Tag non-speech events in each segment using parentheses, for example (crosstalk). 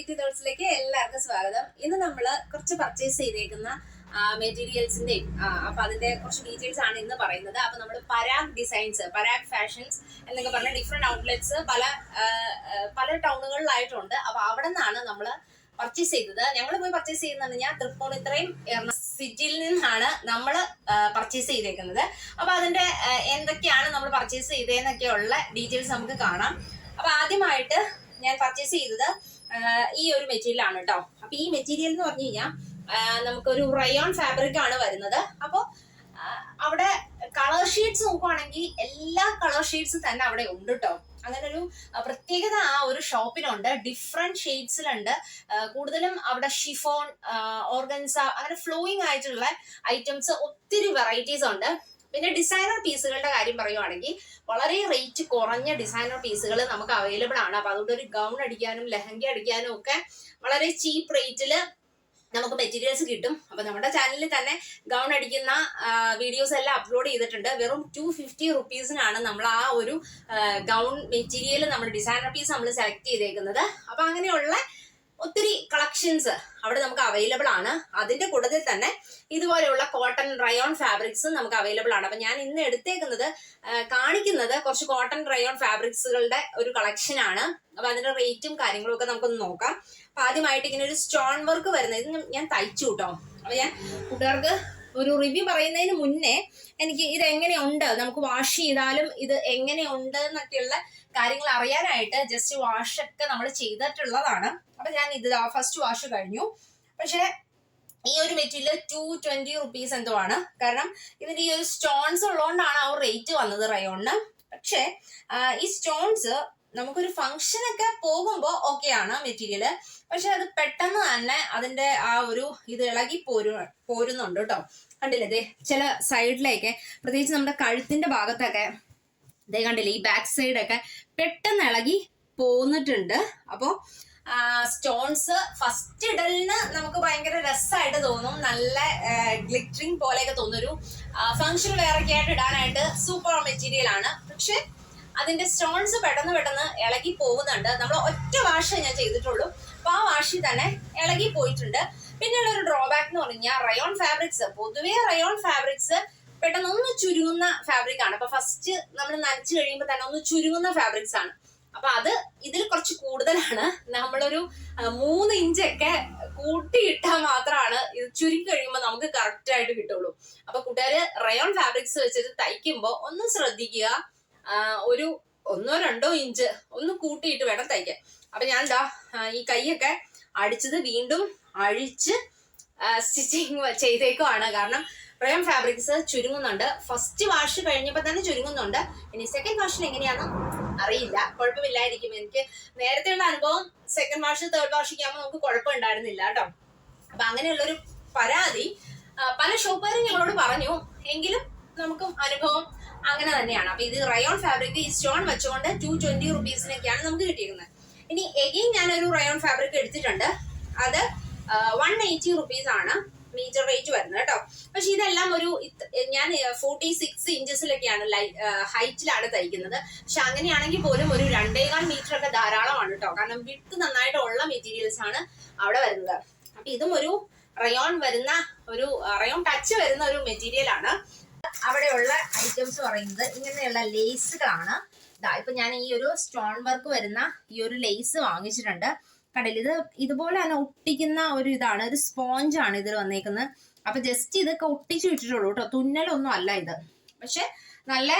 തോട്ട്സിലേക്ക് എല്ലാവർക്കും സ്വാഗതം. ഇന്ന് നമ്മൾ കുറച്ച് പർച്ചേസ് ചെയ്തേക്കുന്ന മെറ്റീരിയൽസിന്റെയും അപ്പൊ അതിന്റെ കുറച്ച് ഡീറ്റെയിൽസ് ആണ് ഇന്ന് പറയുന്നത്. അപ്പൊ നമ്മൾ പരാഗ് ഡിസൈൻസ് പരാഗ് ഫാഷൻസ് എന്നൊക്കെ പറഞ്ഞ ഡിഫറെന്റ് ഔട്ട്ലെറ്റ്സ് പല പല ടൗണുകളിലായിട്ടുണ്ട് അപ്പൊ അവിടെ നിന്നാണ് നമ്മൾ പർച്ചേസ് ചെയ്തത്. ഞങ്ങൾ പോയി പർച്ചേസ് ചെയ്യുന്നത് ഞാൻ തൃപ്പൂണിത്രയും സിറ്റിയിൽ നിന്നാണ് നമ്മൾ പർച്ചേസ് ചെയ്തേക്കുന്നത്. അപ്പൊ അതിന്റെ എന്തൊക്കെയാണ് നമ്മൾ പർച്ചേസ് ചെയ്തതെന്നൊക്കെയുള്ള ഡീറ്റെയിൽസ് നമുക്ക് കാണാം. അപ്പൊ ആദ്യമായിട്ട് ഞാൻ പർച്ചേസ് ചെയ്തത് ഈ ഒരു മെറ്റീരിയലാണ് കേട്ടോ അപ്പൊ ഈ മെറ്റീരിയൽ എന്ന് പറഞ്ഞു കഴിഞ്ഞാൽ നമുക്കൊരു റയോൺ ഫാബ്രിക് ആണ് വരുന്നത്. അപ്പോൾ അവിടെ കളർ ഷീറ്റ്സ് നോക്കുവാണെങ്കിൽ എല്ലാ കളർ ഷീറ്റ്സും തന്നെ അവിടെ ഉണ്ട് കേട്ടോ അങ്ങനെ ഒരു പ്രത്യേകത ആ ഒരു ഷോപ്പിനുണ്ട് ഡിഫറെന്റ് ഷെയ്ഡ്സിലുണ്ട് കൂടുതലും അവിടെ ഷിഫോൺ ഓർഗൻസ അങ്ങനെ ഫ്ലോയിങ് ആയിട്ടുള്ള ഐറ്റംസ് ഒത്തിരി വെറൈറ്റീസ് ഉണ്ട് പിന്നെ ഡിസൈനർ പീസുകളുടെ കാര്യം പറയുവാണെങ്കിൽ വളരെ റേറ്റ് കുറഞ്ഞ ഡിസൈനർ പീസുകൾ നമുക്ക് അവൈലബിൾ ആണ്. അപ്പൊ അതുകൊണ്ട് ഒരു ഗൗൺ അടിക്കാനും ലെഹങ്ക അടിക്കാനും ഒക്കെ വളരെ ചീപ്പ് റേറ്റിൽ നമുക്ക് മെറ്റീരിയൽസ് കിട്ടും. അപ്പൊ നമ്മുടെ ചാനലിൽ തന്നെ ഗൗൺ അടിക്കുന്ന വീഡിയോസ് എല്ലാം അപ്ലോഡ് ചെയ്തിട്ടുണ്ട്. വെറും ടു ഫിഫ്റ്റി റുപ്പീസിനാണ് നമ്മൾ ആ ഒരു ഗൗൺ മെറ്റീരിയൽ നമ്മൾ ഡിസൈനർ പീസ് നമ്മൾ സെലക്ട് ചെയ്തേക്കുന്നത്. അപ്പൊ അങ്ങനെയുള്ള ഒത്തിരി കളക്ഷൻസ് അവിടെ നമുക്ക് അവൈലബിൾ ആണ്. അതിന്റെ കൂട്ടത്തിൽ തന്നെ ഇതുപോലെയുള്ള കോട്ടൺ റയോൺ ഫാബ്രിക്സും നമുക്ക് അവൈലബിൾ ആണ്. അപ്പൊ ഞാൻ ഇന്ന് എടുത്തേക്കുന്നത് കാണിക്കുന്നത് കുറച്ച് കോട്ടൺ റയോൺ ഫാബ്രിക്സുകളുടെ ഒരു കളക്ഷൻ ആണ്. അപ്പൊ അതിന്റെ റേറ്റും കാര്യങ്ങളും ഒക്കെ നമുക്കൊന്ന് നോക്കാം. അപ്പൊ ആദ്യമായിട്ട് ഇങ്ങനെ ഒരു സ്റ്റോൺ വർക്ക് വരുന്നത്. ഇത് ഞാൻ തയ്ച്ചു കേട്ടോ. അപ്പൊ ഞാൻ കൂട്ടുകാർക്ക് ഒരു റിവ്യൂ പറയുന്നതിന് മുന്നേ എനിക്ക് ഇത് എങ്ങനെയുണ്ട് നമുക്ക് വാഷ് ചെയ്താലും ഇത് എങ്ങനെയുണ്ട് എന്നൊക്കെയുള്ള കാര്യങ്ങൾ അറിയാനായിട്ട് ജസ്റ്റ് വാഷ് ഒക്കെ നമ്മൾ ചെയ്തിട്ടുള്ളതാണ്. അപ്പൊ ഞാൻ ഇത് ഫസ്റ്റ് വാഷ് കഴിഞ്ഞു. പക്ഷേ ഈ ഒരു മെറ്റീരിയൽ ടു ട്വന്റി റുപ്പീസ് എന്തോ ആണ്. കാരണം ഇതിന്റെ ഈ ഒരു സ്റ്റോൺസ് ഉള്ളതുകൊണ്ടാണ് ആ റേറ്റ് വന്നത് റയോണിന്. പക്ഷേ ഈ സ്റ്റോൺസ് നമുക്കൊരു ഫംഗ്ഷൻ ഒക്കെ പോകുമ്പോൾ ഓക്കെ ആണ് മെറ്റീരിയൽ പക്ഷെ അത് പെട്ടെന്ന് തന്നെ അതിന്റെ ആ ഒരു ഇത് ഇളകി പോരു പോരുന്നുണ്ട് കേട്ടോ കണ്ടില്ലേ ദേ ചില സൈഡിലേക്ക് പ്രത്യേകിച്ച് നമ്മുടെ കഴുത്തിന്റെ ഭാഗത്തൊക്കെ ദേ കണ്ടില്ലേ ഈ ബാക്ക് സൈഡൊക്കെ പെട്ടെന്ന് ഇളകി പോന്നിട്ടുണ്ട്. അപ്പോൾ സ്റ്റോൺസ് ഫസ്റ്റ് ഇടലിന് നമുക്ക് ഭയങ്കര രസമായിട്ട് തോന്നും. നല്ല ഗ്ലിറ്ററിങ് പോലെയൊക്കെ തോന്നുന്നൊരു ഒരു ഫംഗ്ഷൻ വെയറൊക്കെ ആയിട്ട് ഇടാനായിട്ട് സൂപ്പർ മെറ്റീരിയൽ ആണ്. പക്ഷെ അതിന്റെ സ്റ്റോൺസ് പെട്ടെന്ന് പെട്ടെന്ന് ഇളകി പോകുന്നുണ്ട്. നമ്മൾ ഒറ്റ വാഷ് ഞാൻ ചെയ്തിട്ടുള്ളൂ. അപ്പൊ ആ വാഷിൽ തന്നെ ഇളകി പോയിട്ടുണ്ട്. പിന്നെയുള്ള ഒരു ഡ്രോബാക്ക് എന്ന് പറഞ്ഞാൽ റയോൺ ഫാബ്രിക്സ് പൊതുവേ റയോൺ ഫാബ്രിക്സ് പെട്ടെന്ന് ഒന്ന് ചുരുങ്ങുന്ന ഫാബ്രിക് ആണ്. അപ്പൊ ഫസ്റ്റ് നമ്മൾ നനച്ചു കഴിയുമ്പോൾ തന്നെ ഒന്ന് ചുരുങ്ങുന്ന ഫാബ്രിക്സ് ആണ്. അപ്പൊ അത് ഇതിൽ കുറച്ച് കൂടുതലാണ്. നമ്മളൊരു മൂന്ന് ഇഞ്ചൊക്കെ കൂട്ടിയിട്ടാൽ മാത്രമാണ് ഇത് ചുരുങ്ങി കഴിയുമ്പോൾ നമുക്ക് കറക്റ്റ് ആയിട്ട് കിട്ടുള്ളൂ. അപ്പൊ കൂട്ടുകാർ റയോൺ ഫാബ്രിക്സ് വെച്ചിട്ട് തയ്ക്കുമ്പോൾ ഒന്ന് ശ്രദ്ധിക്കുക. ഒരു ഒന്നോ രണ്ടോ ഇഞ്ച് ഒന്ന് കൂട്ടിയിട്ട് വേണം തയ്ക്കാൻ. അപ്പൊ ഞാൻ എന്താ ഈ കൈയൊക്കെ അടിച്ചത് വീണ്ടും അഴിച്ച് സ്റ്റിച്ചിങ് ചെയ്തേക്കുവാണ്. കാരണം പ്രേം ഫാബ്രിക്സ് ചുരുങ്ങുന്നുണ്ട്. ഫസ്റ്റ് വാഷ് കഴിഞ്ഞപ്പോൾ തന്നെ ചുരുങ്ങുന്നുണ്ട്. ഇനി സെക്കൻഡ് വാഷിൽ എങ്ങനെയാണെന്ന് അറിയില്ല. കുഴപ്പമില്ലായിരിക്കും. എനിക്ക് നേരത്തെ ഉള്ള അനുഭവം സെക്കൻഡ് വാഷ് തേർഡ് വാഷൊക്കെ ആകുമ്പോൾ നമുക്ക് കുഴപ്പമുണ്ടായിരുന്നില്ല കേട്ടോ. അപ്പൊ അങ്ങനെയുള്ളൊരു പരാതി പല ഷോപ്പുകാരും ഞങ്ങളോട് പറഞ്ഞു. എങ്കിലും നമുക്കും അനുഭവം അങ്ങനെ തന്നെയാണ്. അപ്പൊ ഇത് റയോൺ ഫാബ്രിക് ഈ സ്റ്റോൺ വെച്ചുകൊണ്ട് ടു ട്വന്റി റുപ്പീസിനൊക്കെയാണ് നമുക്ക് കിട്ടിയിരുന്നത് ഇനി എഗെയിൻ ഒരു റയോൺ ഫാബ്രിക് എടുത്തിട്ടുണ്ട്. അത് വൺ എയ്റ്റി റുപ്പീസ് ആണ് മീറ്റർ റേറ്റ് വരുന്നത് കേട്ടോ. പക്ഷെ ഇതെല്ലാം ഒരു ഞാൻ ഫോർട്ടി സിക്സ് ഇഞ്ചസിലൊക്കെയാണ് ഹൈറ്റിലാണ് തയ്ക്കുന്നത്. പക്ഷെ അങ്ങനെയാണെങ്കിൽ പോലും ഒരു രണ്ടേകാൽ മീറ്റർ ഒക്കെ ധാരാളമാണ് കേട്ടോ. കാരണം വിട്ട് നന്നായിട്ട് ഉള്ള മെറ്റീരിയൽസ് ആണ് അവിടെ വരുന്നത്. അപ്പൊ ഇതും ഒരു റയോൺ വരുന്ന ഒരു റയോൺ ടച്ച് വരുന്ന ഒരു മെറ്റീരിയൽ ആണ് അവിടെയുള്ള ഐറ്റംസ് പറയുന്നത് ഇങ്ങനെയുള്ള ലേസുകളാണ് ഇതാ ഇപ്പൊ ഞാൻ ഈ ഒരു സ്റ്റോൺ വർക്ക് വരുന്ന ഈ ഒരു ലേസ് വാങ്ങിച്ചിട്ടുണ്ട്. കടയിൽ ഇത് ഇതുപോലെ തന്നെ ഒട്ടിക്കുന്ന ഒരു ഇതാണ് ഒരു സ്പോഞ്ച് ആണ് ഇതിൽ വന്നേക്കുന്നത്. അപ്പൊ ജസ്റ്റ് ഇതൊക്കെ ഒട്ടിച്ചു വിട്ടിട്ടുള്ളൂ കേട്ടോ. തുന്നലൊന്നും അല്ല ഇത്. പക്ഷെ നല്ല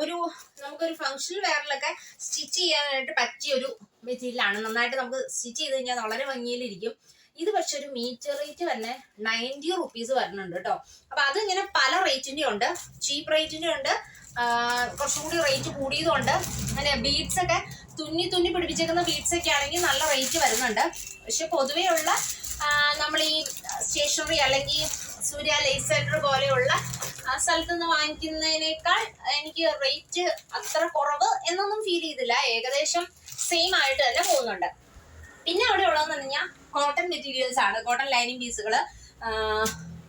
ഒരു നമുക്കൊരു ഫങ്ഷണൽ വെയറിലൊക്കെ സ്റ്റിച്ച് ചെയ്യാനായിട്ട് പറ്റിയ ഒരു മെറ്റീരിയൽ ആണ്. നന്നായിട്ട് നമുക്ക് സ്റ്റിച്ച് ചെയ്ത് കഴിഞ്ഞാൽ വളരെ ഭംഗിയിലിരിക്കും. ഇത് പക്ഷെ ഒരു മീറ്റർ റേറ്റ് തന്നെ നയന്റി റുപ്പീസ് വരുന്നുണ്ട് കേട്ടോ. അപ്പൊ അത് ഇങ്ങനെ പല റേറ്റിന്റെ ഉണ്ട്. ചീപ്പ് റേറ്റിന്റെ ഉണ്ട്. കുറച്ചും കൂടി റേറ്റ് കൂടിയതുണ്ട് അങ്ങനെ ബീഡ്സ് ഒക്കെ തുന്നി തുന്നി പിടിപ്പിച്ചേക്കുന്ന ബീഡ്സ് ഒക്കെ ആണെങ്കിൽ നല്ല റേറ്റ് വരുന്നുണ്ട്. പക്ഷെ പൊതുവേ ഉള്ള നമ്മൾ ഈ സ്റ്റേഷനറി അല്ലെങ്കിൽ സൂര്യ ലേസ് സെന്റർ പോലെയുള്ള ആ സ്ഥലത്ത് നിന്ന് വാങ്ങിക്കുന്നതിനേക്കാൾ എനിക്ക് റേറ്റ് അത്ര കുറവ് എന്നൊന്നും ഫീൽ ചെയ്തില്ല. ഏകദേശം സെയിം ആയിട്ട് തന്നെ പോകുന്നുണ്ട്. പിന്നെ അവിടെ കോട്ടൺ മെറ്റീരിയൽസ് ആണ് കോട്ടൺ ലൈനിങ് പീസുകൾ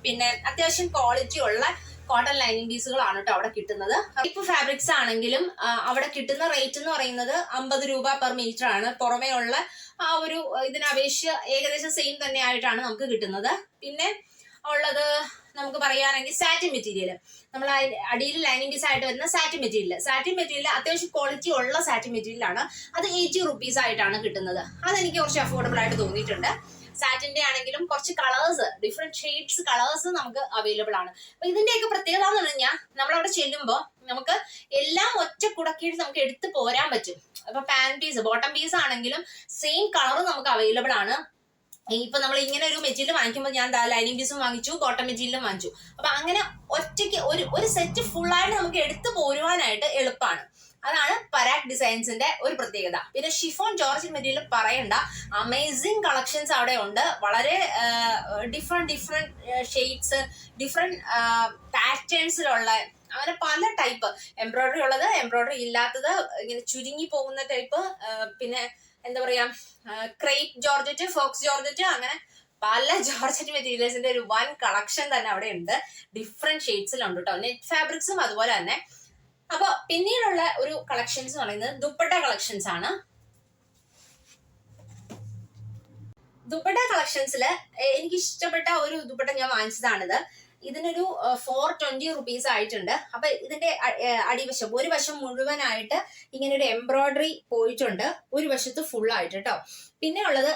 പിന്നെ അത്യാവശ്യം ക്വാളിറ്റി ഉള്ള കോട്ടൺ ലൈനിങ് പീസുകളാണ് കേട്ടോ അവിടെ കിട്ടുന്നത്. ഇപ്പൊ ഫാബ്രിക്സ് ആണെങ്കിലും അവിടെ കിട്ടുന്ന റേറ്റ് എന്ന് പറയുന്നത് അമ്പത് രൂപ പെർ മീറ്റർ ആണ്. പുറമേ ഉള്ള ആ ഒരു ഇതിനപേക്ഷിച്ച് ഏകദേശം സെയിം തന്നെ ആയിട്ടാണ് നമുക്ക് കിട്ടുന്നത്. പിന്നെ ഉള്ളത് നമുക്ക് പറയുകയാണെങ്കിൽ സാറ്റിൻ മെറ്റീരിയൽ നമ്മൾ അടിയിൽ ലൈനിങ് പീസ് ആയിട്ട് വരുന്ന സാറ്റിൻ മെറ്റീരിയൽ സാറ്റിൻ മെറ്റീരിയൽ അത്യാവശ്യം ക്വാളിറ്റി ഉള്ള സാറ്റിൻ മെറ്റീരിയൽ ആണ്. അത് എയ്റ്റി റുപ്പീസ് ആയിട്ടാണ് കിട്ടുന്നത്. അതെനിക്ക് കുറച്ച് അഫോർഡബിൾ ആയിട്ട് തോന്നിയിട്ടുണ്ട്. സാറ്റിന്റെ ആണെങ്കിലും കുറച്ച് കളേഴ്സ് ഡിഫറെന്റ് ഷെയ്ഡ്സ് കളേഴ്സ് നമുക്ക് അവൈലബിൾ ആണ്. അപ്പൊ ഇതിന്റെയൊക്കെ പ്രത്യേകത എന്ന് പറഞ്ഞാൽ നമ്മൾ അവിടെ ചെല്ലുമ്പോൾ നമുക്ക് എല്ലാം ഒറ്റ കുടക്കീഴിൽ നമുക്ക് എടുത്ത് പോരാൻ പറ്റും. അപ്പൊ പാൻ പീസ് ബോട്ടം പീസ് ആണെങ്കിലും സെയിം കളർ നമുക്ക് അവൈലബിൾ ആണ്. ഇപ്പൊ നമ്മൾ ഇങ്ങനെ ഒരു മെറ്റീരിയൽ വാങ്ങിക്കുമ്പോൾ ഞാൻ ലൈനിങ് പീസും വാങ്ങിച്ചു കോട്ടൺ മെറ്റീരിയലും വാങ്ങിച്ചു. അപ്പൊ അങ്ങനെ ഒറ്റയ്ക്ക് ഒരു ഒരു സെറ്റ് ഫുൾ ആയിട്ട് നമുക്ക് എടുത്തു പോരുവാനായിട്ട് എളുപ്പമാണ് അതാണ് പരാഗ് ഡിസൈൻസിന്റെ ഒരു പ്രത്യേകത. പിന്നെ ഷിഫോൺ ജോർജ് മെറ്റീരിയൽ പറയണ്ട അമേസിങ് കളക്ഷൻസ് അവിടെ ഉണ്ട്. വളരെ ഡിഫറെന്റ് ഡിഫറെന്റ് ഷെയ്ഡ്സ് ഡിഫറെന്റ് പാറ്റേൺസിലുള്ള അങ്ങനെ പല ടൈപ്പ് എംബ്രോയിഡറി ഉള്ളത് എംബ്രോയിഡറി ഇല്ലാത്തത് ഇങ്ങനെ ചുരുങ്ങി പോകുന്ന ടൈപ്പ് പിന്നെ എന്താ പറയാ ക്രേറ്റ് ജോർജറ്റ് ഫോക്സ് ജോർജറ്റ് അങ്ങനെ പല (laughs) ജോർജറ്റ് മെറ്റീരിയൽസിന്റെ ഒരു വൺ കളക്ഷൻ തന്നെ അവിടെ ഉണ്ട്. ഡിഫറെന്റ് ഷെയ്ഡ്സിലുണ്ട് കേട്ടോ നെറ്റ് ഫാബ്രിക്സും അതുപോലെ തന്നെ. അപ്പൊ പിന്നീടുള്ള ഒരു കളക്ഷൻസ് എന്ന് പറയുന്നത് ദുപ്പട്ട കളക്ഷൻസ് ആണ്. ദുപ്പട്ട കളക്ഷൻസിൽ എനിക്ക് ഇഷ്ടപ്പെട്ട ഒരു ദുപ്പട്ട ഞാൻ വാങ്ങിച്ചതാണിത്. ഇതിനൊരു ഫോർ ട്വന്റി റുപ്പീസ് ആയിട്ടുണ്ട്. അപ്പൊ ഇതിന്റെ അടിവശം ഒരു വശം മുഴുവനായിട്ട് ഇങ്ങനെ ഒരു എംബ്രോയിഡറി പോയിട്ടുണ്ട്. ഒരു വശത്ത് ഫുൾ ആയിട്ട് കേട്ടോ പിന്നെ ഉള്ളത്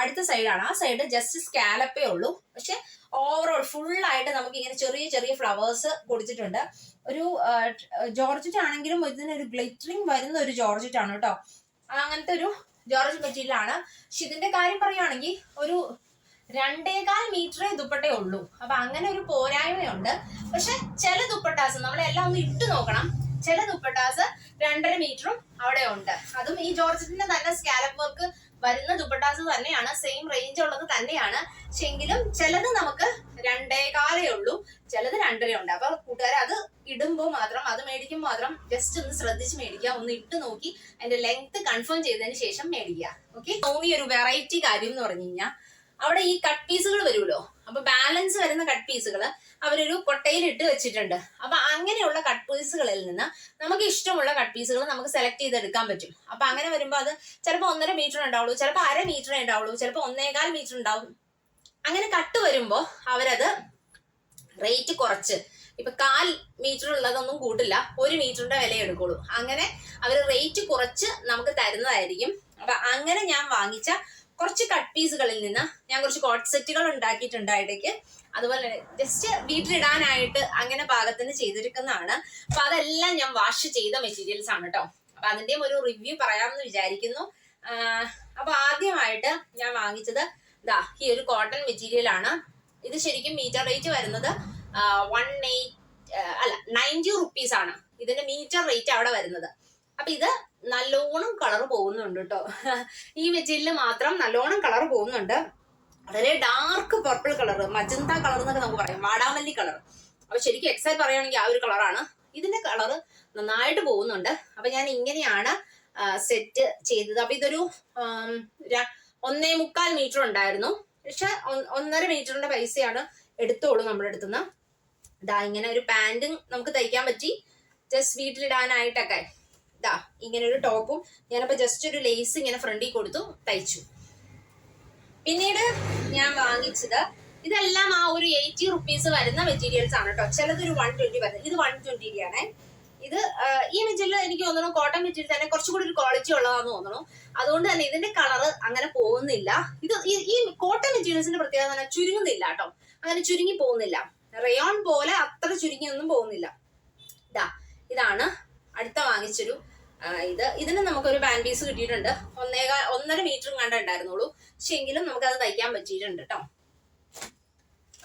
അടുത്ത സൈഡാണ് ആ സൈഡ് ജസ്റ്റ് സ്കാലപ്പേ ഉള്ളൂ. പക്ഷെ ഓവറോൾ ഫുൾ ആയിട്ട് നമുക്ക് ഇങ്ങനെ ചെറിയ ചെറിയ ഫ്ലവേഴ്സ് കൊടുത്തിട്ടുണ്ട്. ഒരു ജോർജറ്റ് ആണെങ്കിലും ഇതിനൊരു ഗ്ലിറ്ററിങ് വരുന്ന ഒരു ജോർജറ്റ് ആണ് കേട്ടോ അങ്ങനത്തെ ഒരു ജോർജ് മെറ്റീരിയൽ ആണ്. പക്ഷെ ഇതിന്റെ കാര്യം പറയുകയാണെങ്കിൽ ഒരു രണ്ടേകാൽ മീറ്ററേ ദുപ്പട്ടേ ഉള്ളൂ. അപ്പൊ അങ്ങനെ ഒരു പോരായ്മയുണ്ട്. പക്ഷെ ചില ദുപ്പട്ടാസ് നമ്മളെല്ലാം ഒന്ന് ഇട്ടു നോക്കണം. ചില ദുപ്പട്ടാസ് രണ്ടര മീറ്ററും അവിടെ ഉണ്ട്. അതും ഈ ജോർജറ്റിന്റെ തന്നെ സ്കാലപ്പ് വർക്ക് വരുന്ന ദുപ്പട്ടാസ് തന്നെയാണ്. സെയിം റേഞ്ച് ഉള്ളത് തന്നെയാണ്. പക്ഷെ എങ്കിലും ചിലത് നമുക്ക് രണ്ടേകാലേ ഉള്ളൂ. ചിലത് രണ്ടര ഉണ്ട്. അപ്പൊ കൂട്ടുകാരെ അത് ഇടുമ്പോൾ മാത്രം അത് മേടിക്കുമ്പോൾ മാത്രം ജസ്റ്റ് ഒന്ന് ശ്രദ്ധിച്ച് മേടിക്കുക. ഒന്ന് ഇട്ട് നോക്കി അതിന്റെ ലെങ്ത് കൺഫേം ചെയ്തതിന് ശേഷം മേടിക്കുക. ഓക്കെ തോന്നിയ ഒരു വെറൈറ്റി കാര്യം എന്ന് പറഞ്ഞു കഴിഞ്ഞാൽ അവിടെ ഈ കട്ട് പീസുകൾ വരുമല്ലോ. അപ്പൊ ബാലൻസ് വരുന്ന കട്ട് പീസുകൾ അവരൊരു കൊട്ടയിൽ ഇട്ട് വെച്ചിട്ടുണ്ട്. അപ്പൊ അങ്ങനെയുള്ള കട്ട് പീസുകളിൽ നിന്ന് നമുക്ക് ഇഷ്ടമുള്ള കട്ട് പീസുകൾ നമുക്ക് സെലക്ട് ചെയ്തെടുക്കാൻ പറ്റും. അപ്പൊ അങ്ങനെ വരുമ്പോൾ അത് ചിലപ്പോൾ ഒന്നര മീറ്റർ ഉണ്ടാവുള്ളൂ ചിലപ്പോൾ അര മീറ്റർ ഉണ്ടാവുള്ളൂ ചിലപ്പോൾ ഒന്നേകാൽ മീറ്റർ ഉണ്ടാവും. അങ്ങനെ കട്ട് വരുമ്പോൾ അവരത് റേറ്റ് കുറച്ച്. ഇപ്പൊ കാൽ മീറ്റർ ഉള്ളതൊന്നും കൂട്ടില്ല ഒരു മീറ്ററിന്റെ വില എടുക്കുള്ളൂ. അങ്ങനെ അവർ റേറ്റ് കുറച്ച് നമുക്ക് തരുന്നതായിരിക്കും. അപ്പൊ അങ്ങനെ ഞാൻ വാങ്ങിച്ച കുറച്ച് കട്ട് പീസുകളിൽ നിന്ന് ഞാൻ കുറച്ച് കോട്ട് സെറ്റുകൾ ഉണ്ടാക്കിയിട്ടുണ്ട് ഇടയ്ക്ക്. അതുപോലെ ജസ്റ്റ് വീട്ടിലിടാനായിട്ട് അങ്ങനെ പാകത്തിന് ചെയ്തിരിക്കുന്നതാണ്. അപ്പൊ അതെല്ലാം ഞാൻ വാഷ് ചെയ്ത മെറ്റീരിയൽസ് ആണ് കേട്ടോ അപ്പൊ അതിന്റെയും ഒരു റിവ്യൂ പറയാമെന്ന് വിചാരിക്കുന്നു. അപ്പൊ ആദ്യമായിട്ട് ഞാൻ വാങ്ങിച്ചത് ദാ ഈ ഒരു കോട്ടൺ മെറ്റീരിയൽ ആണ്. ഇത് ശരിക്കും മീറ്റർ റേറ്റ് വരുന്നത് വൺ എയ്റ്റ് അല്ല നയന്റി റുപ്പീസ് ആണ്. ഇതിന്റെ മീറ്റർ റേറ്റ് അവിടെ വരുന്നത്. അപ്പൊ ഇത് നല്ലോണം കളർ പോകുന്നുണ്ട് കേട്ടോ. ഈ മെറ്റീരിയൽ മാത്രം നല്ലോണം കളർ പോകുന്നുണ്ട്. വളരെ dark purple colour magenta colour എന്നൊക്കെ നമുക്ക് പറയാം. വാടാമല്ലി കളർ അപ്പൊ ശരിക്കും എക്സാക്ട് പറയുകയാണെങ്കിൽ ആ ഒരു കളറാണ് ഇതിന്റെ കളർ നന്നായിട്ട് പോകുന്നുണ്ട്. അപ്പൊ ഞാൻ ഇങ്ങനെയാണ് സെറ്റ് ചെയ്തത്. അപ്പൊ ഇതൊരു ഒന്നേ മുക്കാൽ മീറ്റർ ഉണ്ടായിരുന്നു. പക്ഷെ ഒന്നര മീറ്ററിന്റെ പൈസയാണ് എടുത്തോളൂ നമ്മുടെ അടുത്തുനിന്ന്. ഇതാ ഇങ്ങനെ ഒരു പാന്റും നമുക്ക് തയ്ക്കാൻ പറ്റി. ജസ്റ്റ് വീട്ടിലിടാനായിട്ടൊക്കെ. ഇതാ ഇങ്ങനെ ഒരു ടോപ്പും ഞാനപ്പോ ജസ്റ്റ് ഒരു ലേസ് ഇങ്ങനെ ഫ്രണ്ടിൽ കൊടുത്തു തയ്ച്ചു. പിന്നീട് ഞാൻ വാങ്ങിച്ചത് ഇതെല്ലാം ആ ഒരു എയ്റ്റി റുപ്പീസ് വരുന്ന മെറ്റീരിയൽസ് ആണ് കേട്ടോ ചിലത് ഒരു വൺ ട്വന്റി വരുന്നത്. ഇത് വൺ ട്വന്റി ആണേ. ഇത് ഈ മെറ്റീരിയൽ എനിക്ക് തോന്നുന്നു കോട്ടൺ മെറ്റീരിയൽ തന്നെ കുറച്ചുകൂടി ഒരു ക്വാളിറ്റി ഉള്ളതാന്ന് തോന്നുന്നു. അതുകൊണ്ട് തന്നെ ഇതിന്റെ കളർ അങ്ങനെ പോകുന്നില്ല. ഇത് ഈ- കോട്ടൺ മെറ്റീരിയൽസിന്റെ പ്രത്യേകത തന്നെ ചുരുങ്ങുന്നില്ല കേട്ടോ അങ്ങനെ ചുരുങ്ങി പോകുന്നില്ല. റയോൺ പോലെ അത്ര ചുരുങ്ങിയൊന്നും പോകുന്നില്ല. ഇതാ ഇതാണ് അടുത്ത വാങ്ങിച്ചൊരു ഇത് ഇതിന് നമുക്കൊരു ബാൻഡ് പീസ് കിട്ടിയിട്ടുണ്ട്. ഒന്നേകാ ഒന്നര മീറ്ററും കണ്ട ഉണ്ടായിരുന്നുള്ളൂ. പക്ഷെ എങ്കിലും നമുക്കത് തയ്ക്കാൻ പറ്റിയിട്ടുണ്ട് കേട്ടോ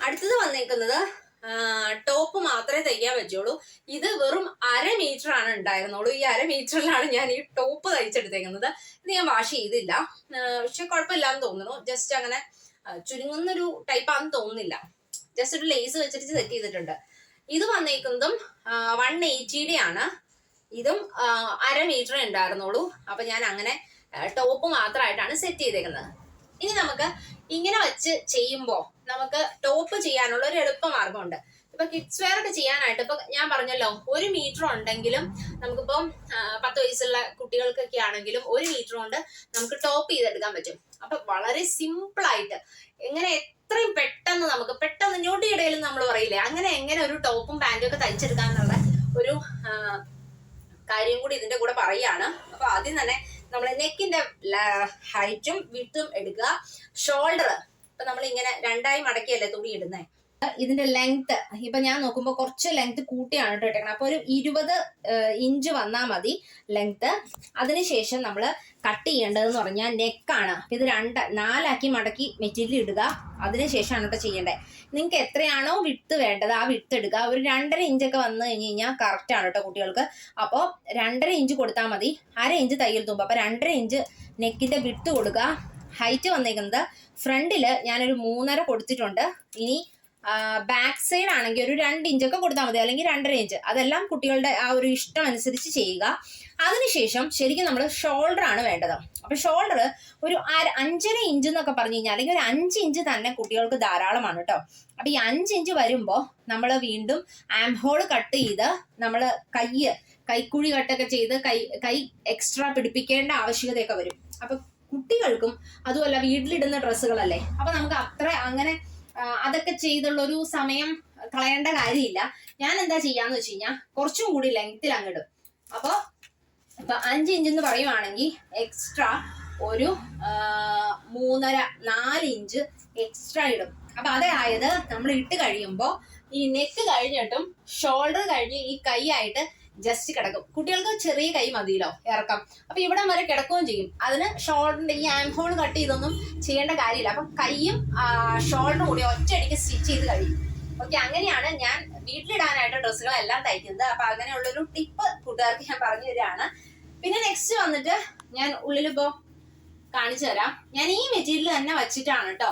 അടുത്തത് വന്നേക്കുന്നത് ടോപ്പ് മാത്രമേ തയ്ക്കാൻ പറ്റുള്ളൂ. ഇത് വെറും അര മീറ്റർ ആണ് ഉണ്ടായിരുന്നുള്ളൂ. ഈ അര മീറ്ററിലാണ് ഞാൻ ഈ ടോപ്പ് തയ്ച്ചെടുത്തേക്കുന്നത്. ഇത് ഞാൻ വാഷ് ചെയ്തില്ല. പക്ഷെ കുഴപ്പമില്ലാന്ന് തോന്നുന്നു. ജസ്റ്റ് അങ്ങനെ ചുരുങ്ങുന്നൊരു ടൈപ്പാന്ന് തോന്നുന്നില്ല. ജസ്റ്റ് ഒരു ലേസ് വെച്ചിട്ട് സെറ്റ് ചെയ്തിട്ടുണ്ട്. ഇത് വന്നേക്കുന്നതും വൺ എയ്റ്റിയുടെ ആണ് ഇതും അര മീറ്റർ ഉണ്ടായിരുന്നുള്ളൂ. അപ്പൊ ഞാൻ അങ്ങനെ ടോപ്പ് മാത്രമായിട്ടാണ് സെറ്റ് ചെയ്തേക്കുന്നത്. ഇനി നമുക്ക് ഇങ്ങനെ വെച്ച് ചെയ്യുമ്പോൾ നമുക്ക് ടോപ്പ് ചെയ്യാനുള്ള ഒരു എളുപ്പ മാർഗമുണ്ട്. ഇപ്പൊ കിഡ്സ് വെയർ ഒക്കെ ചെയ്യാനായിട്ട് ഇപ്പൊ ഞാൻ പറഞ്ഞല്ലോ ഒരു മീറ്റർ ഉണ്ടെങ്കിലും നമുക്കിപ്പം പത്ത് വയസ്സുള്ള കുട്ടികൾക്കൊക്കെ ആണെങ്കിലും ഒരു മീറ്റർ കൊണ്ട് നമുക്ക് ടോപ്പ് ചെയ്തെടുക്കാൻ പറ്റും. അപ്പൊ വളരെ സിമ്പിൾ ആയിട്ട് എങ്ങനെ എത്രയും പെട്ടെന്ന് നമുക്ക് പെട്ടെന്ന് ഞൊടിയിടയിലും നമ്മൾ പറയില്ലേ അങ്ങനെ എങ്ങനെ ഒരു ടോപ്പും പാന്റും ഒക്കെ തയ്ച്ചെടുക്കാന്നുള്ള ഒരു കാര്യം കൂടി ഇതിന്റെ കൂടെ പറയാണ്. അപ്പൊ ആദ്യം തന്നെ നമ്മൾ നെക്കിന്റെ ഹൈറ്റും വിട്ടും എടുക്കുക. ഷോൾഡർ ഇപ്പൊ നമ്മൾ ഇങ്ങനെ രണ്ടായി മടക്കിയല്ലേ തുണി ഇടുന്നേ? ഇതിന്റെ ലെങ്ത് ഇപ്പൊ ഞാൻ നോക്കുമ്പോൾ കുറച്ച് ലെങ്ത് കൂട്ടിയാണ് കേട്ടോ ഇട്ടേക്കണം. അപ്പൊ ഒരു ഇരുപത് ഇഞ്ച് വന്നാൽ മതി ലെങ്ത് അതിനുശേഷം നമ്മൾ കട്ട് ചെയ്യേണ്ടതെന്ന് പറഞ്ഞാൽ നെക്കാണ് ഇത് രണ്ട് നാലാക്കി മടക്കി മെറ്റീരിയൽ ഇടുക. അതിനുശേഷമാണ് കേട്ടോ ചെയ്യേണ്ടത് നിങ്ങൾക്ക് എത്രയാണോ വിട്ട് വേണ്ടത് ആ വിട്ട് എടുക്കുക ഒരു രണ്ടര ഇഞ്ചൊക്കെ വന്നു കഴിഞ്ഞ് കഴിഞ്ഞാൽ കറക്റ്റ് ആണ് കേട്ടോ കുട്ടികൾക്ക്. അപ്പോൾ രണ്ടര ഇഞ്ച് കൊടുത്താൽ മതി. അര ഇഞ്ച് തയ്യൽ തുമ്പ്. അപ്പോൾ രണ്ടര ഇഞ്ച് നെക്കിന്റെ വിട്ട് കൊടുക്കുക. ഹൈറ്റ് വന്നേക്കുന്നത് ഫ്രണ്ടിൽ ഞാനൊരു മൂന്നര കൊടുത്തിട്ടുണ്ട്. ഇനി ബാക്ക് സൈഡ് ആണെങ്കിൽ ഒരു രണ്ട് ഇഞ്ചൊക്കെ കൊടുത്താൽ മതി. അല്ലെങ്കിൽ രണ്ടര ഇഞ്ച് അതെല്ലാം കുട്ടികളുടെ ആ ഒരു ഇഷ്ടം അനുസരിച്ച് ചെയ്യുക. അതിനുശേഷം ശരിക്കും നമ്മൾ ഷോൾഡർ ആണ് വേണ്ടത്. അപ്പൊ ഷോൾഡർ ഒരു അര അഞ്ചര ഇഞ്ച് എന്നൊക്കെ പറഞ്ഞു കഴിഞ്ഞാൽ അല്ലെങ്കിൽ ഒരു അഞ്ച് ഇഞ്ച് തന്നെ കുട്ടികൾക്ക് ധാരാളമാണ് കേട്ടോ അപ്പൊ ഈ അഞ്ച് ഇഞ്ച് വരുമ്പോൾ നമ്മൾ വീണ്ടും ആം ഹോൾ കട്ട് ചെയ്ത് നമ്മൾ കയ്യ് കൈക്കുഴി കട്ടൊക്കെ ചെയ്ത് കൈ കൈ എക്സ്ട്രാ പിടിപ്പിക്കേണ്ട ആവശ്യകതയൊക്കെ വരും. അപ്പൊ കുട്ടികൾക്കും അതുമല്ല വീട്ടിലിടുന്ന ഡ്രസ്സുകളല്ലേ അപ്പൊ നമുക്ക് അത്ര അങ്ങനെ അതൊക്കെ ചെയ്തുള്ള ഒരു സമയം കളയേണ്ട കാര്യമില്ല. ഞാൻ എന്താ ചെയ്യാന്ന് വെച്ച് കഴിഞ്ഞാൽ കുറച്ചും കൂടി ലെങ്ത്തിൽ അങ്ങിടും. അപ്പൊ ഇപ്പൊ അഞ്ച് ഇഞ്ച് എന്ന് പറയുവാണെങ്കിൽ എക്സ്ട്രാ ഒരു മൂന്നര നാല് ഇഞ്ച് എക്സ്ട്രാ ഇടും. അപ്പൊ അതായത് നമ്മൾ ഇട്ട് കഴിയുമ്പോൾ ഈ നെക്ക് കഴിഞ്ഞിട്ടും ഷോൾഡർ കഴിഞ്ഞ് ഈ കൈ ആയിട്ട് ജസ്റ്റ് കിടക്കും. കുട്ടികൾക്ക് ചെറിയ കൈ മതിയല്ലോ ഇറക്കം. അപ്പൊ ഇവിടെ വരെ കിടക്കുകയും ചെയ്യും. അതിന് ഷോൾഡറിന്റെ ഈ ആം ഹോൾ കട്ട് ചെയ്തൊന്നും ചെയ്യേണ്ട കാര്യമില്ല. അപ്പൊ കൈയും ഷോൾഡറും കൂടി ഒറ്റയടിക്ക് സ്റ്റിച്ച് ചെയ്ത് കഴിയും. ഓക്കെ അങ്ങനെയാണ് ഞാൻ വീട്ടിലിടാനായിട്ട് ഡ്രസ്സുകളെല്ലാം തയ്ക്കുന്നത്. അപ്പൊ അങ്ങനെയുള്ളൊരു ടിപ്പ് കൂട്ടുകാർക്ക് ഞാൻ പറഞ്ഞു തരാണ്. പിന്നെ നെക്സ്റ്റ് വന്നിട്ട് ഞാൻ ഉള്ളിലിപ്പോ കാണിച്ചു തരാം. ഞാൻ ഈ മെറ്റീരിയൽ തന്നെ വെച്ചിട്ടാണ് കേട്ടോ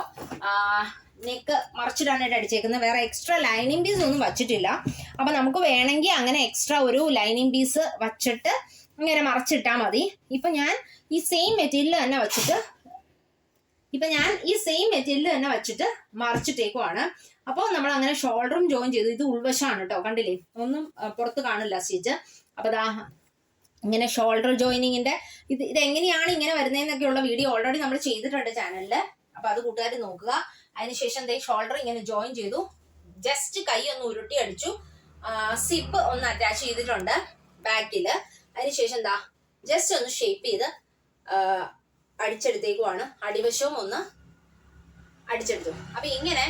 നെക്ക് മറച്ചിടാനായിട്ട് അടിച്ചേക്കുന്നത്. വേറെ എക്സ്ട്രാ ലൈനിങ് പീസ് ഒന്നും വച്ചിട്ടില്ല. അപ്പൊ നമുക്ക് വേണമെങ്കിൽ അങ്ങനെ എക്സ്ട്രാ ഒരു ലൈനിങ് പീസ് വച്ചിട്ട് ഇങ്ങനെ മറച്ചിട്ടാൽ മതി. ഇപ്പൊ ഞാൻ ഈ സെയിം മെറ്റീരിയൽ തന്നെ വച്ചിട്ട് ഇപ്പൊ ഞാൻ ഈ സെയിം മെറ്റീരിയൽ തന്നെ വച്ചിട്ട് മറിച്ചിട്ടേക്കുവാണ്. അപ്പോൾ നമ്മൾ അങ്ങനെ ഷോൾഡറും ജോയിൻ ചെയ്തു. ഇത് ഉൾവശമാണ് കേട്ടോ കണ്ടില്ലേ? ഒന്നും പുറത്ത് കാണില്ല സ്റ്റിച്ച് അപ്പൊ ദാ ഇങ്ങനെ ഷോൾഡർ ജോയിനിങ്ങിന്റെ ഇത് ഇത് എങ്ങനെയാണ് ഇങ്ങനെ വരുന്നതെന്നൊക്കെയുള്ള വീഡിയോ ഓൾറെഡി നമ്മൾ ചെയ്തിട്ടുണ്ട് ചാനലിൽ അപ്പൊ അത് കൂട്ടുകാർ നോക്കുക. അതിനുശേഷം ദേ ഷോൾഡർ ഇങ്ങനെ ജോയിൻ ചെയ്തു. ജസ്റ്റ് കൈ ഒന്ന് ഉരുട്ടി അടിച്ചു. സിപ്പ് ഒന്ന് അറ്റാച്ച് ചെയ്തിട്ടുണ്ട് ബാക്കിൽ അതിനുശേഷം എന്താ ജസ്റ്റ് ഒന്ന് ഷേപ്പ് ചെയ്ത് അടിച്ചെടുത്തേക്കുമാണ് അടിവശവും ഒന്ന് അടിച്ചെടുത്തു. അപ്പൊ ഇങ്ങനെ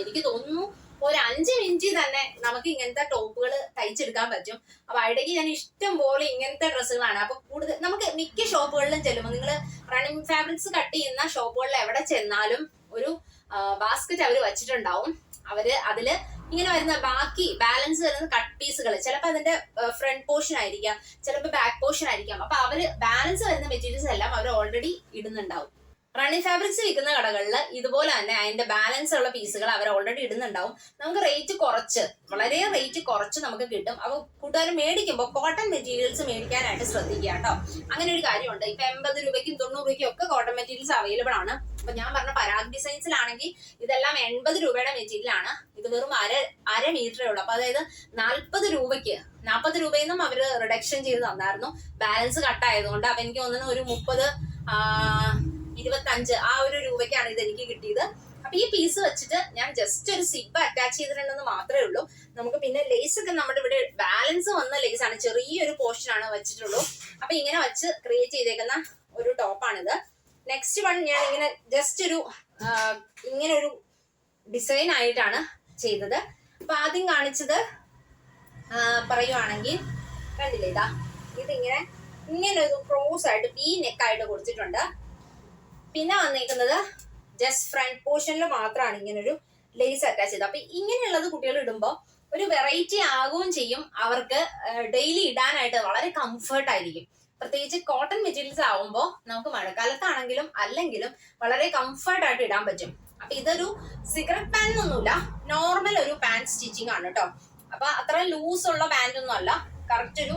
എനിക്ക് തോന്നുന്നു ഒരു അഞ്ച് ഇഞ്ച് തന്നെ നമുക്ക് ഇങ്ങനത്തെ ടോപ്പുകൾ തയ്ച്ചെടുക്കാൻ പറ്റും. അപ്പൊ അവിടേക്ക് ഞാൻ ഇഷ്ടം പോലെ ഇങ്ങനത്തെ ഡ്രസ്സുകളാണ്. അപ്പൊ കൂടുതൽ നമുക്ക് മിക്ക ഷോപ്പുകളിലും ചെല്ലുമ്പോൾ നിങ്ങൾ റണ്ണിങ് ഫാബ്രിക്സ് കട്ട് ചെയ്യുന്ന ഷോപ്പുകളിൽ എവിടെ ചെന്നാലും ഒരു ബാസ്ക്കറ്റ് അവർ വെച്ചിട്ടുണ്ടാവും. അവർ അതിൽ ഇങ്ങനെ വരുന്ന ബാക്കി ബാലൻസ് വരുന്ന കട്ട് പീസുകൾ ചിലപ്പോൾ അതിന്റെ ഫ്രണ്ട് പോർഷൻ ആയിരിക്കാം. ചിലപ്പോൾ ബാക്ക് പോർഷൻ ആയിരിക്കാം. അപ്പൊ അവർ ബാലൻസ് വരുന്ന മെറ്റീരിയൽസ് എല്ലാം അവർ ഓൾറെഡി ഇടുന്നുണ്ടാവും. റണ്ണിങ് ഫാബ്രിക്സ് വിൽക്കുന്ന കടകളിൽ ഇതുപോലെ തന്നെ അതിന്റെ ബാലൻസ് ഉള്ള പീസുകൾ അവർ ഓൾറെഡി ഇടുന്നുണ്ടാവും. നമുക്ക് റേറ്റ് കുറച്ച് വളരെ റേറ്റ് കുറച്ച് നമുക്ക് കിട്ടും. അപ്പോൾ കൂട്ടുകാർ മേടിക്കുമ്പോൾ കോട്ടൺ മെറ്റീരിയൽസ് മേടിക്കാനായിട്ട് ശ്രദ്ധിക്കുക കേട്ടോ. അങ്ങനെ ഒരു കാര്യമുണ്ട്. ഇപ്പൊ എൺപത് രൂപയ്ക്കും തൊണ്ണൂറ് രൂപയ്ക്കും ഒക്കെ കോട്ടൺ മെറ്റീരിയൽസ് അവൈലബിൾ ആണ്. അപ്പൊ ഞാൻ പറഞ്ഞ പരാഗ് ഡിസൈൻസിലാണെങ്കിൽ ഇതെല്ലാം എൺപത് രൂപയുടെ മെറ്റീരിയൽ ആണ്. ഇത് വെറും അര അര മീറ്ററേ ഉള്ളൂ. അപ്പൊ അതായത് നാൽപ്പത് രൂപയ്ക്ക് നാൽപ്പത് രൂപയിൽ നിന്നും അവർ റിഡക്ഷൻ ചെയ്ത് തന്നായിരുന്നു. ബാലൻസ് കട്ടായതുകൊണ്ട് അപ്പൊ എനിക്ക് തോന്നുന്നു ഒരു മുപ്പത് ഇരുപത്തഞ്ച് ആ ഒരു രൂപയ്ക്കാണ് ഇത് എനിക്ക് കിട്ടിയത്. അപ്പൊ ഈ പീസ് വെച്ചിട്ട് ഞാൻ ജസ്റ്റ് ഒരു സിബ് അറ്റാച്ച് ചെയ്തിട്ടുണ്ടെന്ന് മാത്രമേ ഉള്ളൂ. നമുക്ക് പിന്നെ ലേസ് ഒക്കെ നമ്മുടെ ഇവിടെ ബാലൻസ് വന്ന ലേസ് ആണ്. ചെറിയൊരു പോർഷൻ ആണ് വെച്ചിട്ടുള്ളൂ. അപ്പൊ ഇങ്ങനെ വെച്ച് ക്രിയേറ്റ് ചെയ്തേക്കുന്ന ഒരു ടോപ്പാണിത് നെക്സ്റ്റ് വൺ ഞാൻ ഇങ്ങനെ ജസ്റ്റ് ഒരു ഇങ്ങനെ ഒരു ഡിസൈൻ ആയിട്ടാണ് ചെയ്തത്. അപ്പൊ ആദ്യം കാണിച്ചത് പറയുവാണെങ്കിൽ കണ്ടില്ലേ ഇതാ ഇതിങ്ങനെ ഇങ്ങനെ ഒരു ക്രോസ് ആയിട്ട് വി നെക്ക് ആയിട്ട് കൊടുത്തിട്ടുണ്ട്. പിന്നെ വന്നിരിക്കുന്നത് ജസ്റ്റ് ഫ്രണ്ട് പോർഷനിൽ മാത്രമാണ് ഒരു ലേസ് അറ്റാച്ച് ചെയ്തത്. അപ്പൊ ഇങ്ങനെയുള്ളത് കുട്ടികൾ ഇടുമ്പോൾ ഒരു വെറൈറ്റി ആകുകയും ചെയ്യും. അവർക്ക് ഡെയിലി ഇടാനായിട്ട് വളരെ കംഫർട്ട് ആയിരിക്കും. പ്രത്യേകിച്ച് കോട്ടൺ മെറ്റീരിയൽസ് ആവുമ്പോൾ നമുക്ക് മഴക്കാലത്താണെങ്കിലും അല്ലെങ്കിലും വളരെ കംഫർട്ട് ആയിട്ട് ഇടാൻ പറ്റും. അപ്പൊ ഇതൊരു സിഗരറ്റ് പാന്റ് ഒന്നുമില്ല നോർമൽ ഒരു പാന്റ് സ്റ്റിച്ചിങ് ആണ് കേട്ടോ അപ്പൊ അത്ര ലൂസ് ഉള്ള പാന്റ് ഒന്നും അല്ല കറക്റ്റ് ഒരു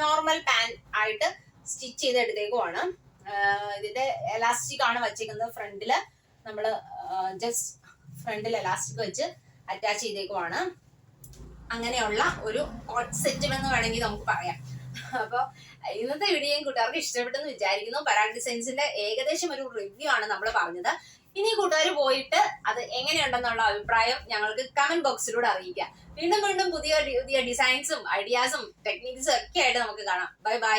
നോർമൽ പാൻ ആയിട്ട് സ്റ്റിച്ച് ചെയ്തെടുത്തേക്കുമാണ് ഇതിന്റെ എലാസ്റ്റിക് ആണ് വെച്ചേക്കുന്നത് ഫ്രണ്ടിൽ നമ്മൾ ജസ്റ്റ് ഫ്രണ്ടിൽ എലാസ്റ്റിക് വെച്ച് അറ്റാച്ച് ചെയ്തേക്കുവാണ്. അങ്ങനെയുള്ള ഒരു കോട്ട് സെറ്റും എന്ന് വേണമെങ്കിൽ നമുക്ക് പറയാം. അപ്പൊ ഇന്നത്തെ വീഡിയോയും കൂട്ടുകാർക്ക് ഇഷ്ടപ്പെട്ടെന്ന് വിചാരിക്കുന്നു. പരാഗ് ഡിസൈൻസിന്റെ ഏകദേശം ഒരു റിവ്യൂ ആണ് നമ്മൾ പറഞ്ഞത്. ഇനി കൂട്ടുകാർ പോയിട്ട് അത് എങ്ങനെയുണ്ടെന്നുള്ള അഭിപ്രായം ഞങ്ങൾക്ക് കമന്റ് ബോക്സിലൂടെ അറിയിക്കുക വീണ്ടും വീണ്ടും പുതിയ പുതിയ ഡിസൈൻസും ഐഡിയാസും ടെക്നിക്സും ഒക്കെ ആയിട്ട് നമുക്ക് കാണാം. Bye bye